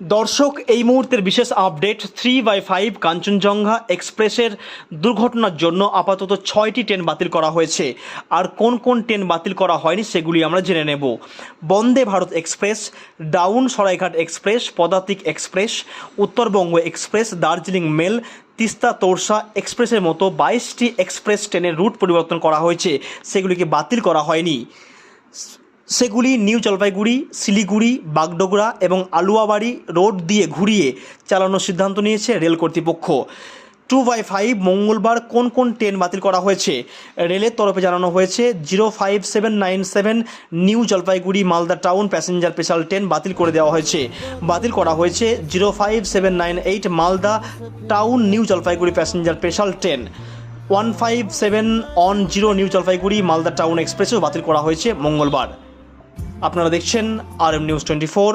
দর্শক, এই মুহূর্তের বিশেষ update three by five Kanchenjunga এক্সপ্রেসের দুর্ঘটনার জন্য আপাতত ছয়টি ট্রেন বাতিল করা হয়েছে। আর কোন কোন ট্রেন বাতিল করা হয়নি সেগুলি আমরা জেনে নেব। Vande Bharat express, down Saraighat express, Padatik express, Uttarbanga express, Darjeeling mail, Teesta Torsa এক্সপ্রেসের মতো বাইশটি এক্সপ্রেস ট্রেনের রুট পরিবর্তন করা হয়েছে। সেগুলিকে বাতিল করা হয়নি। সেগুলি নিউ জলপাইগুড়ি, শিলিগুড়ি, বাগডোগরা এবং আলুয়াবাড়ি রোড দিয়ে ঘুরিয়ে চালানোর সিদ্ধান্ত নিয়েছে রেল কর্তৃপক্ষ। টু বাই ফাইভ মঙ্গলবার কোন কোন ট্রেন বাতিল করা হয়েছে? রেলের তরফে জানানো হয়েছে, zero five seven nine seven new Jalpaiguri Malda town passenger special train বাতিল করে দেওয়া হয়েছে। বাতিল করা হয়েছে zero five seven nine eight Malda town new Jalpaiguri passenger special train. One five seven one zero new Jalpaiguri Malda town এক্সপ্রেসও বাতিল করা হয়েছে মঙ্গলবার। আপনারা দেখছেন R M news twenty four.